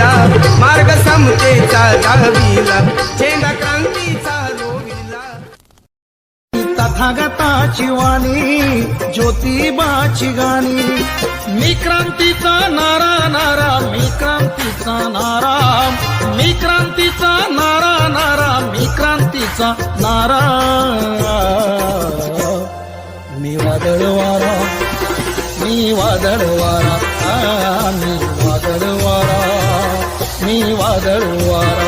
मार्ग समतेचा दाविला चेंडा क्रांतीचा रोविला. तथागताची वाणी ज्योतिबाची गाणी. मी क्रांतीचा नारा नारा मी क्रांतीचा नारा. मी क्रांतीचा नारा नारा मी क्रांतीचा नारा. मी वादळ वारा मी वादळ वारा. வாதழ்வார்